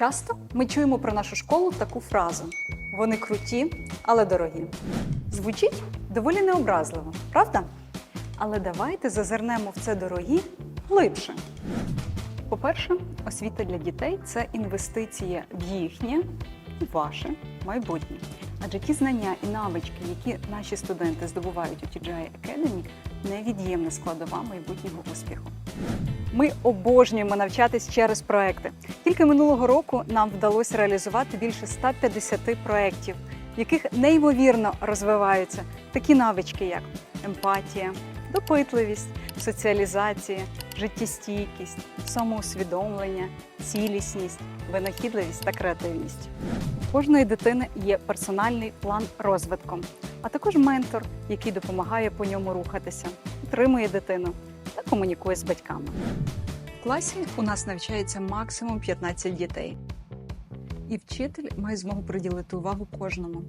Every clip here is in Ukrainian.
Часто ми чуємо про нашу школу таку фразу: вони круті, але дорогі. Звучить доволі необразливо, правда? Але давайте зазирнемо в це дорогі глибше. По-перше, освіта для дітей це інвестиція в їхнє і ваше майбутнє. Адже ті знання і навички, які наші студенти здобувають у TGI Academy, невід'ємна складова майбутнього успіху. Ми обожнюємо навчатись через проекти. Тільки минулого року нам вдалося реалізувати більше 150 проєктів, в яких неймовірно розвиваються такі навички, як емпатія, допитливість, соціалізація, життєстійкість, самоусвідомлення, цілісність, винахідливість та креативність. У кожної дитини є персональний план розвитку, а також ментор, який допомагає по ньому рухатися, підтримує дитину та комунікує з батьками. В класі у нас навчається максимум 15 дітей. І вчитель має змогу приділити увагу кожному.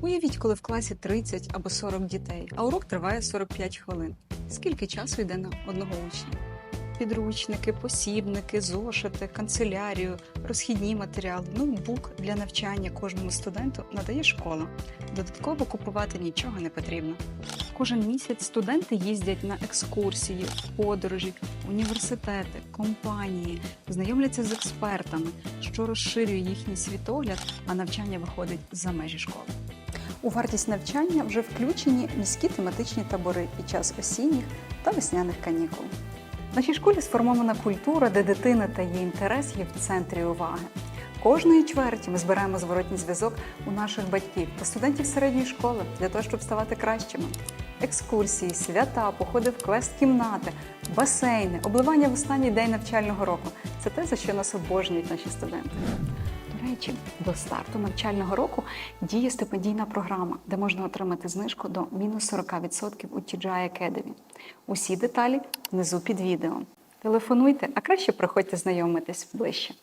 Уявіть, коли в класі 30 або 40 дітей, а урок триває 45 хвилин. Скільки часу йде на одного учня? Підручники, посібники, зошити, канцелярію, розхідні матеріали, ноутбук для навчання кожному студенту надає школа. Додатково купувати нічого не потрібно. Кожен місяць студенти їздять на екскурсії, подорожі, університети, компанії, знайомляться з експертами, що розширює їхній світогляд, а навчання виходить за межі школи. У вартість навчання вже включені міські тематичні табори під час осінніх та весняних канікул. Нашій школі сформована культура, де дитина та її інтерес є в центрі уваги. Кожної чверті ми збираємо зворотній зв'язок у наших батьків та студентів середньої школи для того, щоб ставати кращими. Екскурсії, свята, походи в квест-кімнати, басейни, обливання в останній день навчального року це те, за що нас обожнюють наші студенти. До речі, до старту навчального року діє стипендійна програма, де можна отримати знижку до мінус 40% у TGI Academy. Усі деталі внизу під відео. Телефонуйте, а краще приходьте знайомитись ближче.